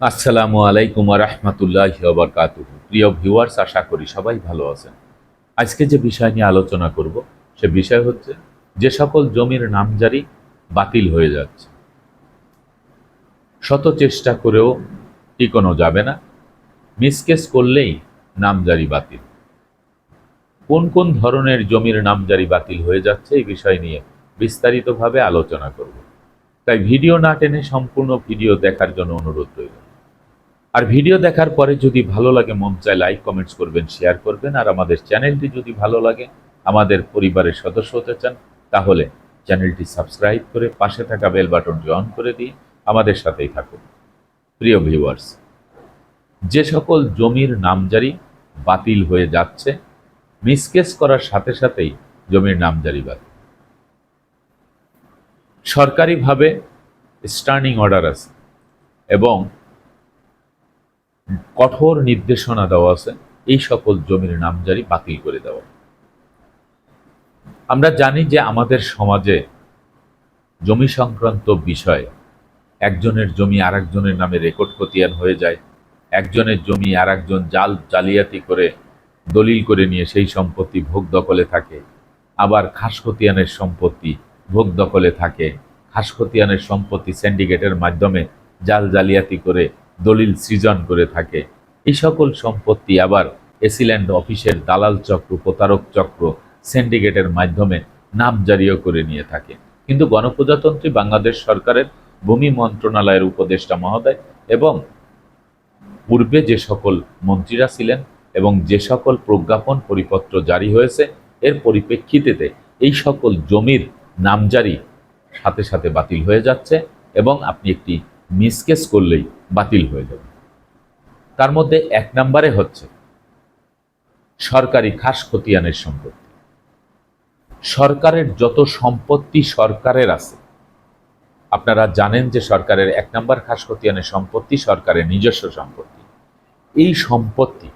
আসসালামু আলাইকুম রহমতুল্লাহ বরকাতুহ। প্রিয় ভিউয়ার্স, আশা করি সবাই ভালো আছেন। আজকে যে বিষয় নিয়ে আলোচনা করব, সে বিষয় হচ্ছে যে সকল জমির নামজারি বাতিল হয়ে যাচ্ছে। শত চেষ্টা করেও টিকানো যাবে না। মিসকেস করলেই নামজারি বাতিল। কোন কোন ধরনের জমির নামজারি বাতিল হয়ে যাচ্ছে, এই বিষয় নিয়ে বিস্তারিতভাবে আলোচনা করব। তাই ভিডিও না টেনে সম্পূর্ণ ভিডিও দেখার জন্য অনুরোধ রইল। আর ভিডিও দেখার পরে যদি ভালো লাগে, মন চায় লাইক কমেন্টস করবেন শেয়ার করবেন, আর আমাদের চ্যানেলটি যদি ভালো লাগে, আমাদের পরিবারের সদস্য হতে চান, তাহলে চ্যানেলটি সাবস্ক্রাইব করে পাশে থাকা বেল বাটনটি অন করে দিয়ে আমাদের সাথেই থাকুন। প্রিয় ভিউয়ার্স যে সকল জমির নামজারি বাতিল হয়ে যাচ্ছে মিসকেস করার সাথে সাথেই জমির নামজারি বাতিল। সরকারিভাবে স্টার্নিং অর্ডার আছে এবং কঠোর নির্দেশনা দেওয়া আছে, এই সকল জমির নামজারি বাতিল করে দেওয়া। আমরা জানি যে আমাদের সমাজে জমি সংক্রান্ত বিষয়ে, একজনের জমি আর একজনের নামে রেকর্ড খতিয়ান হয়ে যায়, একজনের জমি আর একজন জাল জালিয়াতি করে দলিল করে নিয়ে সেই সম্পত্তি ভোগ দখলে থাকে, আবার খাস খতিয়ানের সম্পত্তি ভোগ দখলে থাকে, খাস খতিয়ানের সম্পত্তি সিন্ডিকেটের মাধ্যমে জাল জালিয়াতি করে দলিল সৃজন করে থাকে। এই সকল সম্পত্তি আবার এসিল্যান্ড অফিসের দালাল চক্র, প্রতারক চক্র, সিন্ডিকেটের মাধ্যমে নামজারিও করে নিয়ে থাকে। কিন্তু গণপ্রজাতন্ত্রী বাংলাদেশ সরকারের ভূমি মন্ত্রণালয়ের উপদেষ্টা মহোদয় এবং পূর্বে যে সকল মন্ত্রীরা ছিলেন এবং যে সকল প্রজ্ঞাপন পরিপত্র জারি হয়েছে, এর পরিপ্রেক্ষিতে এই সকল জমির নামজারি সাথে সাথে বাতিল হয়ে যাচ্ছে এবং আপনি একটি মিসকেস করলেই বাতিল হয়ে যাবে। তার মধ্যে এক নম্বরে হচ্ছে সরকারি খাস খতিয়ানের সম্পত্তি। সরকারের যত সম্পত্তি সরকারের আছে, আপনারা জানেন যে সরকারের এক নম্বর খাস খতিয়ানের সম্পত্তি সরকারের নিজস্ব সম্পত্তি। এই সম্পত্তি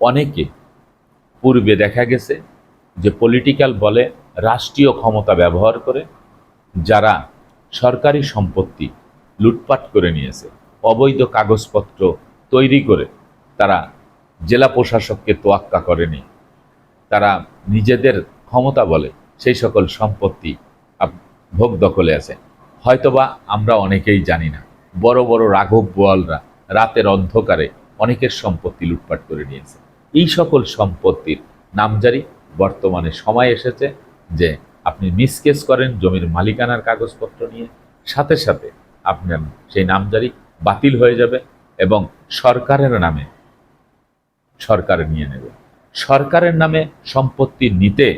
অনেকে পূর্বে দেখা গেছে যে পলিটিক্যাল বলে রাষ্ট্রীয় ক্ষমতা ব্যবহার করে, যারা সরকারি সম্পত্তি লুটপাট করে নিয়েছে। অবৈধ কাগজপত্র তৈরি করে তারা জেলা প্রশাসককে তোয়াক্কা করেনি। তারা নিজেদের ক্ষমতা বলে সেই সকল সম্পত্তি ভোগ দখলে আছে। হয়তোবা আমরা অনেকেই জানি না, বড় বড় রাঘব বোয়ালরা রাতের অন্ধকারে অনেকের সম্পত্তি লুটপাট করে নিয়েছে। এই সকল সম্পত্তির নামজারি বর্তমানে সময় এসেছে যে আপনি মিসকেস করেন জমির মালিকানার কাগজপত্র নিয়ে। সাথে সাথে আপনার সেই নামজারি বাতিল হয়ে যাবে এবং সরকারের নামে সরকার নিয়ে নেবে। সরকারের নামে সম্পত্তি নিতে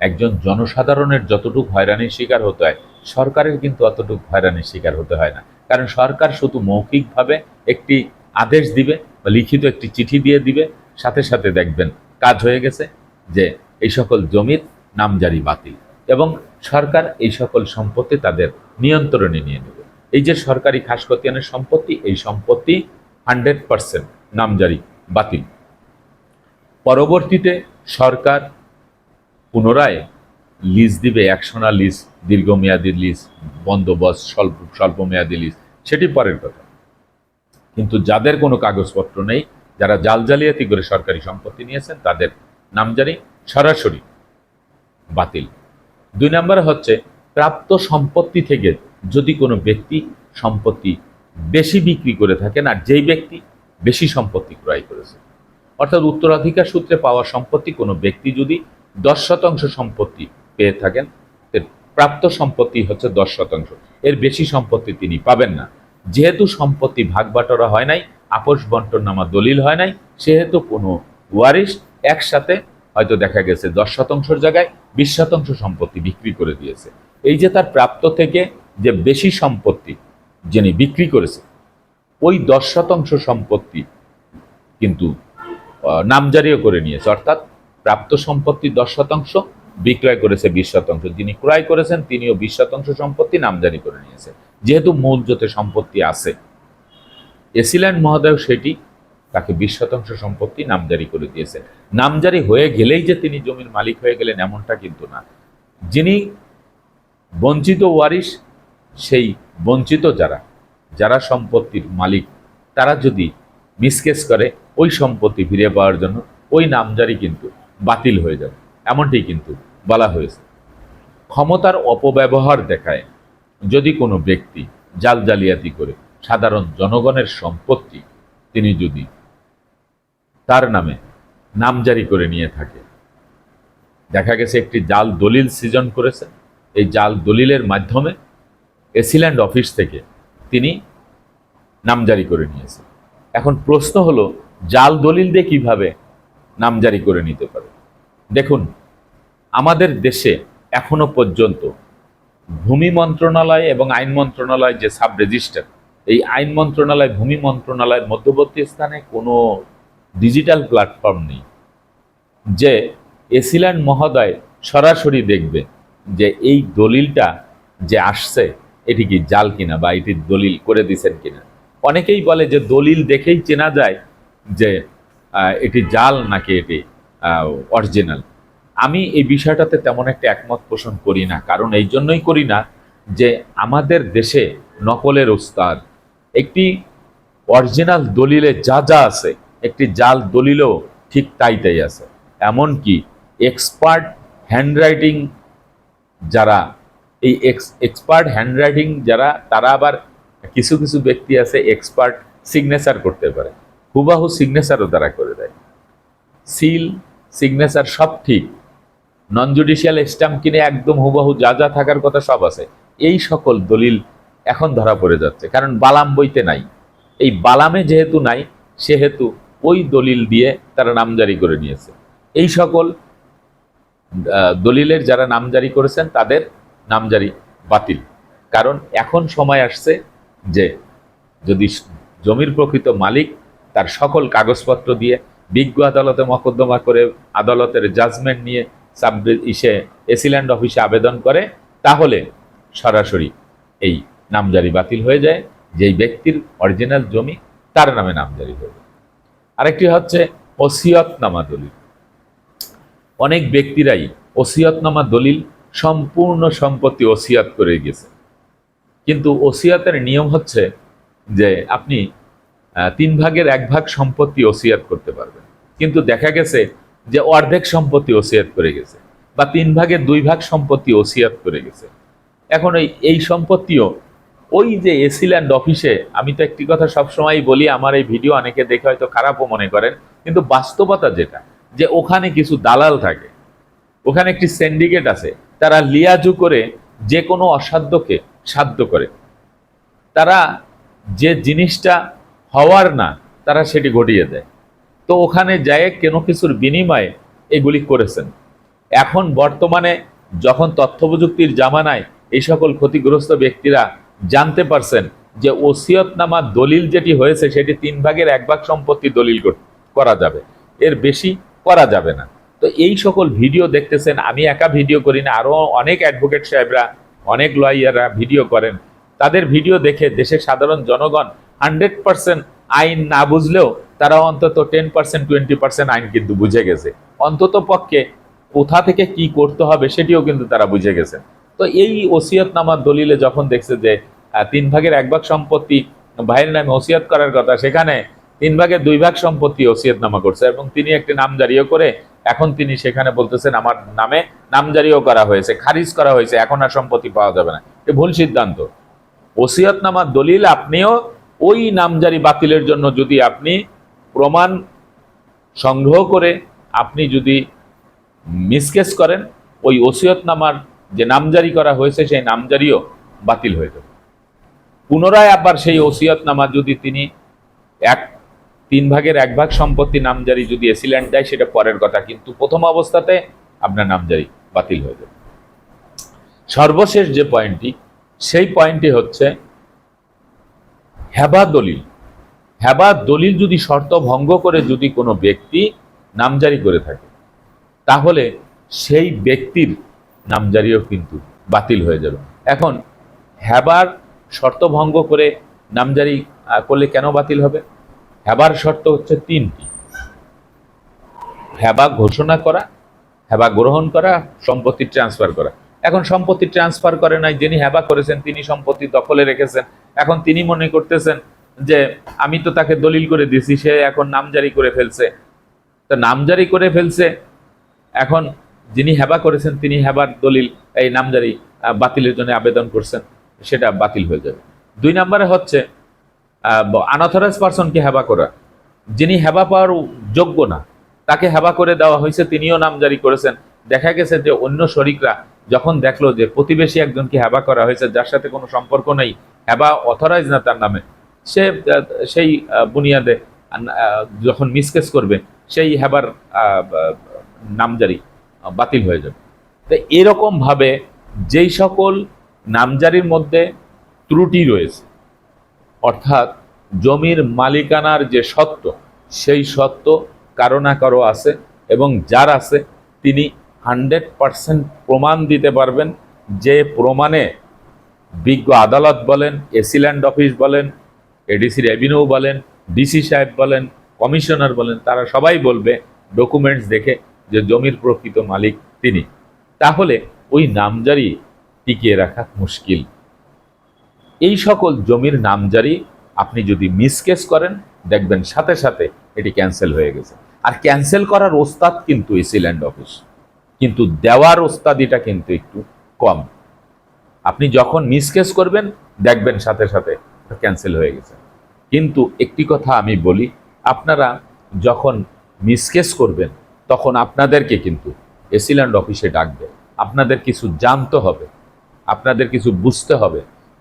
একজন জনসাধারণের যতটুকু হয়রানির শিকার হতে হয়, সরকারের কিন্তু অতটুকু হয়রানির শিকার হতে হয় না। কারণ সরকার শুধু মৌখিকভাবে একটি আদেশ দিবে বা লিখিত একটি চিঠি দিয়ে দিবে, সাথে সাথে দেখবেন কাজ হয়ে গেছে যে এই সকল জমির নামজারি বাতিল এবং সরকার এই সকল সম্পত্তি তাদের নিয়ন্ত্রণে নিয়ে নেবে। এই যে সরকারি খাস খতিয়ানের সম্পত্তি, এই সম্পত্তি হান্ড্রেড পারসেন্ট নামজারি, বাতিল। পরবর্তীতে সরকার পুনরায় লিজ দিবে একশোনা লিজ দীর্ঘমেয়াদী লিজ বন্দোবস্ত, স্বল্প, স্বল্পমেয়াদী লিজ সেটি পরের কথা। কিন্তু যাদের কোনো কাগজপত্র নেই, যারা জাল জালিয়াতি করে সরকারি সম্পত্তি নিয়েছেন, তাদের নামজারি সরাসরি বাতিল। দুই নম্বরে হচ্ছে, প্রাপ্ত সম্পত্তি থেকে যদি কোনো ব্যক্তি সম্পত্তি বেশি বিক্রি করে থাকেন, আর যেই ব্যক্তি বেশি সম্পত্তি ক্রয় করেছে, অর্থাৎ উত্তরাধিকার সূত্রে পাওয়া সম্পত্তি, কোনো ব্যক্তি যদি দশ শতাংশ সম্পত্তি পেয়ে থাকেন প্রাপ্ত সম্পত্তি হচ্ছে দশ শতাংশ। এর বেশি সম্পত্তি তিনি পাবেন না। যেহেতু সম্পত্তি ভাগ বাটোয়ারা হয় নাই, আপোষ বন্টন নামা দলিল হয় নাই, সেহেতু কোনো ওয়ারিশ একসাথে হয়তো দেখা গেছে দশ শতাংশের জায়গায় বিশ শতাংশ সম্পত্তি বিক্রি করে দিয়েছে। এই যে তার প্রাপ্ত থেকে যে বেশি সম্পত্তি যিনি বিক্রি করেছে, ওই দশ শতাংশ সম্পত্তি কিন্তু নামজারিও করে নিয়েছে। অর্থাৎ প্রাপ্ত সম্পত্তি দশ শতাংশ, বিক্রয় করেছে বিশ শতাংশ। যিনি ক্রয় করেছেন, তিনিও বিশ শতাংশ সম্পত্তি নামজারি করে নিয়েছে। যেহেতু মূল জোতে সম্পত্তি আছে, এসিল্যান্ড মহোদয় সেটি, তাকে বিশ শতাংশ সম্পত্তি নামজারি করে দিয়েছেন নামজারি হয়ে গেলেই যে তিনি জমির মালিক হয়ে গেলেন, এমনটা কিন্তু না। যিনি বঞ্চিত ওয়ারিশ সেই বঞ্চিত যারা যারা সম্পত্তির মালিক, তারা যদি মিসকেস করে, ওই সম্পত্তি ফিরে পাওয়ার জন্য ওই নামজারি কিন্তু বাতিল হয়ে যাবে। এমনটি কিন্তু বলা হয়েছে। ক্ষমতার অপব্যবহার দেখায় যদি কোনো ব্যক্তি জাল জালিয়াতি করে সাধারণ জনগণের সম্পত্তি তিনি যদি তার নামে নামজারি করে নিয়ে থাকে। দেখা গেছে একটি জাল দলিল সৃজন করেছে। এই জাল দলিলের মাধ্যমে এসিল্যান্ড অফিস থেকে তিনি নামজারি করে নিয়েছেন। এখন প্রশ্ন হলো, জাল দলিল দিয়ে কীভাবে নাম জারি করে নিতে পারে? দেখুন, আমাদের দেশে এখনও পর্যন্ত ভূমি মন্ত্রণালয় এবং আইন মন্ত্রণালয় যে সাব রেজিস্টার এই আইন মন্ত্রণালয়, ভূমি মন্ত্রণালয়ের মধ্যবর্তী স্থানে কোনো ডিজিটাল প্ল্যাটফর্ম নেই যে এসিল্যান্ড মহোদয় সরাসরি দেখবে যে এই দলিলটা যে আসছে এটি কি জাল কিনা বা এটি দলিল করে দিছেন কিনা? অনেকেই বলে যে দলিল দেখেই চেনা যায় যে এটি জাল নাকি এটি অরিজিনাল আমি এই বিষয়টাতে তেমন একটা একমত পোষণ করি না। কারণ এই জন্যই করি না যে আমাদের দেশে নকলের ওস্তাদ, একটি অরিজিনাল দলিলে যা যা আছে, একটি জাল দলিলও ঠিক তাই তাই আছে। এমনকি এক্সপার্ট হ্যান্ডরাইটিং যারা এই এক্স এক্সপার্ট হ্যান্ডরাইটিং যারা, তারা আবার কিছু কিছু ব্যক্তি আছে এক্সপার্ট সিগনেচার করতে পারে। হুবাহু সিগনেচারও তারা করে দেয়। সিল সিগনেচার সব ঠিক। নন জুডিশিয়াল স্ট্যাম্প কিনে একদম হুবাহু যা যা থাকার কথা সব আছে। এই সকল দলিল এখন ধরা পড়ে যাচ্ছে। কারণ বালাম বইতে নাই। এই বালামে যেহেতু নাই, সেহেতু ওই দলিল দিয়ে তারা নামজারি করে নিয়েছে। এই সকল দলিলের যারা নামজারি করেছেন, তাদের নামজারি বাতিল। কারণ এখন সময় আসছে যে যদি জমির প্রকৃত মালিক তার সকল কাগজপত্র দিয়ে বিজ্ঞ আদালতে মকদ্দমা করে আদালতের জাজমেন্ট নিয়ে সাব ইসে এসিল্যান্ড অফিসে আবেদন করে, তাহলে সরাসরি এই নামজারি বাতিল হয়ে যায়, যেই ব্যক্তির অরিজিনাল জমি তার নামে নামজারি হয়ে যায়। আরেকটি হচ্ছে ওসিয়তনামা দলিল। অনেক ব্যক্তিরাই ওসিয়তনামা দলিল সম্পূর্ণ সম্পত্তি ওসিয়াত করে গেছে। কিন্তু ওসিয়াতের নিয়ম হচ্ছে যে আপনি তিন ভাগের এক ভাগ সম্পত্তি ওসিয়াত করতে পারবেন। কিন্তু দেখা গেছে যে অর্ধেক সম্পত্তি ওসিয়াত করে গেছে বা তিন ভাগের দুই ভাগ সম্পত্তি ওসিয়াত করে গেছে। এখন এই এই সম্পত্তিও, ওই যে এসিল্যান্ড অফিসে, আমি তো একটি কথা সবসময় বলি, আমার এই ভিডিও অনেকে দেখে হয়তো খারাপও মনে করেন, কিন্তু বাস্তবতা যেটা, যে ওখানে কিছু দালাল থাকে, ওখানে একটি সিন্ডিকেট আছে তারা লিয়াজু করে যে কোনো অসাধ্যকে সাধ্য করে। তারা যে জিনিসটা হওয়ার না, তারা সেটি ঘটিয়ে দেয়। তো ওখানে যায় কোনো কিছুর বিনিময়ে এগুলি করেছেন। এখন বর্তমানে যখন তথ্য প্রযুক্তির জামানায় এই সকল ক্ষতিগ্রস্ত ব্যক্তিরা জানতে পারছেন যে ওসিয়তনামা দলিল যেটি হয়েছে, সেটি তিন ভাগের এক ভাগ সম্পত্তি দলিল করা যাবে। এর বেশি করা যাবে না। তো এই সকল ভিডিও দেখতেছেন, আমি একা ভিডিও করি না আরও অনেক অ্যাডভোকেট সাহেবরা, অনেক লয়াররা ভিডিও করেন। তাদের ভিডিও দেখে দেশের সাধারণ জনগণ হান্ড্রেড পার্সেন্ট আইন না বুঝলেও তারা অন্তত টেন পার্সেন্ট টোয়েন্টি পার্সেন্ট আইন কিন্তু বুঝে গেছে। অন্তত পক্ষে কোথা থেকে কি করতে হবে সেটিও কিন্তু তারা বুঝে গেছে। তো এই ওসিয়তনামার দলিলে যখন দেখছে যে তিন ভাগের এক ভাগ সম্পত্তি, ভাইয়ের নামে ওসিয়ত করার কথা, সেখানে তিন ভাগের দুই ভাগ সম্পত্তি ওসিয়তনামা করছে এবং তিনি একটি নাম জারিও করে এখন তিনি সেখানে বলতেছেন, আমার নামে নামজারিও করা হয়েছে, খারিজ করা হয়েছে, এখন আর সম্পত্তি পাওয়া যাবে না। এ ভুল সিদ্ধান্ত। ওসিয়তনামার দলিল আপনিও ওই নামজারি বাতিলের জন্য যদি আপনি প্রমাণ সংগ্রহ করে আপনি যদি মিসকেস করেন, ওই ওসিয়তনামার যে নামজারি করা হয়েছে, সেই নামজারিও বাতিল হয়ে যাবে। পুনরায় আবার সেই ওসিয়তনামা যদি তিনি এক তিন ভাগের এক ভাগ সম্পত্তি নামজারি যদি এসিল্যান্ড দেয়, সেটা পরের কথা। কিন্তু প্রথম অবস্থাতে আপনার নামজারি বাতিল হয়ে যাবে। সর্বশেষ যে পয়েন্টটি, সেই পয়েন্টটি হচ্ছে হেবা দলিল। হেবা দলিল যদি শর্ত ভঙ্গ করে যদি কোনো ব্যক্তি নামজারি করে থাকে, তাহলে সেই ব্যক্তির নামজারিও কিন্তু বাতিল হয়ে যাবে। এখন হেবার শর্ত ভঙ্গ করে নামজারি করলে কেন বাতিল হবে? হেবার শর্ত হচ্ছে তিনটি। হেবা ঘোষণা করা হেবা গ্রহণ করা, সম্পত্তি ট্রান্সফার করা। এখন সম্পত্তি ট্রান্সফার করে নাই, যিনি হেবা করেছেন তিনি সম্পত্তি দখলে রেখেছেন। এখন তিনি মনে করতেছেন যে, আমি তো তাকে দলিল করে দিয়েছি, সে এখন নামজারি করে ফেলছে। তো নামজারি করে ফেলছে। এখন যিনি হেবা করেছেন, তিনি হেবার দলিল, এই নামজারি বাতিলের জন্য আবেদন করছেন, সেটা বাতিল হয়ে যাবে। দুই নম্বরে হচ্ছে আনঅথরাইজ পার্সনকে হেবা করা। যিনি হেবা পাওয়ার যোগ্য না, তাকে হেবা করে দেওয়া হয়েছে, তিনিও নামজারি করেছেন। দেখা গেছে যে অন্য শরিকরা যখন দেখল যে প্রতিবেশী একজনকে হেবা করা হয়েছে, যার সাথে কোনো সম্পর্ক নেই, হেবা অথরাইজ না তার নামে, সে সেই বুনিয়াদে যখন মিসকেস করবে, সেই হেবার নামজারি বাতিল হয়ে যাবে। তো এরকমভাবে যেই সকল নামজারির মধ্যে ত্রুটি রয়েছে অর্থাৎ জমির মালিকানার যে সত্য, সেই সত্য কারও না কারও আছে এবং যার আছে তিনি হান্ড্রেড পারসেন্ট প্রমাণ দিতে পারবেন। যে প্রমাণে বিজ্ঞ আদালত বলেন এসিল্যান্ড অফিস বলেন এডিসি রেভিনিউ বলেন ডিসি সাহেব বলেন, কমিশনার বলেন, তারা সবাই বলবে, ডকুমেন্টস দেখে যে জমির প্রকৃত মালিক তিনি। তাহলে ওই নামজারি টিকিয়ে রাখা মুশকিল। এই সকল জমির নামজারি আপনি যদি মিসকেস করেন, দেখবেন সাথে সাথে এটি ক্যান্সেল হয়ে গেছে। আর ক্যান্সেল করার ওস্তাদ কিন্তু এসিল্যান্ড অফিস কিন্তু দেওয়ার ওস্তাদিটা কিন্তু একটু কম। আপনি যখন মিসকেস করবেন, দেখবেন সাথে সাথে ক্যান্সেল হয়ে গেছে। কিন্তু একটি কথা আমি বলি, আপনারা যখন মিসকেস করবেন, তখন আপনাদেরকে কিন্তু এসিল্যান্ড অফিসে ডাকবে। আপনাদের কিছু জানতে হবে, আপনাদের কিছু বুঝতে হবে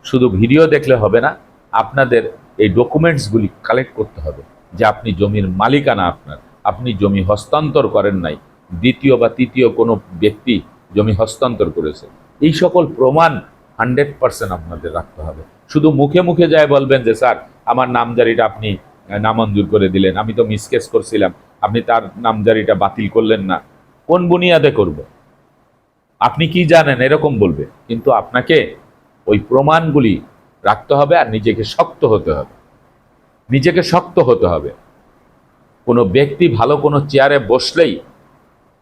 শুধু ভিডিও দেখলে হবে না, আপনাদের এই ডকুমেন্টসগুলি কালেক্ট করতে হবে যে আপনি জমির মালিকানা আপনার, আপনি জমি হস্তান্তর করেন নাই, দ্বিতীয় বা তৃতীয় কোনো ব্যক্তি জমি হস্তান্তর করেছে। এই সকল প্রমাণ হান্ড্রেড পার্সেন্ট আপনাদের রাখতে হবে। শুধু মুখে মুখে যায় বলবেন যে, স্যার, আমার নামজারিটা আপনি নামঞ্জুর করে দিলেন, আমি তো মিসকেস করছিলাম, আপনি তার নামজারিটা বাতিল করলেন না। কোন বুনিয়াদে করব? আপনি কি জানেন? এরকম বলবে। কিন্তু আপনাকে ওই প্রমাণগুলি রাখতে হবে আর নিজেকে শক্ত হতে হবে। নিজেকে শক্ত হতে হবে। কোনো ব্যক্তি ভালো কোনো চেয়ারে বসলেই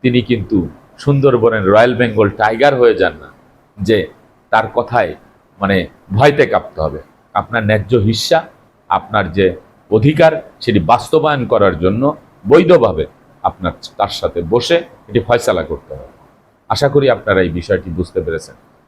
তিনি কিন্তু সুন্দরবনের রয়্যাল বেঙ্গল টাইগার হয়ে যান না, যে তার কথায় মানে ভয়তে কাঁপতে হবে। আপনার ন্যায্য হিস্সা, আপনার যে অধিকার সেটি বাস্তবায়ন করার জন্য বৈধভাবে আপনার তার সাথে বসে এটি ফয়সালা করতে হবে। আশা করি আপনারা এই বিষয়টি বুঝতে পেরেছেন।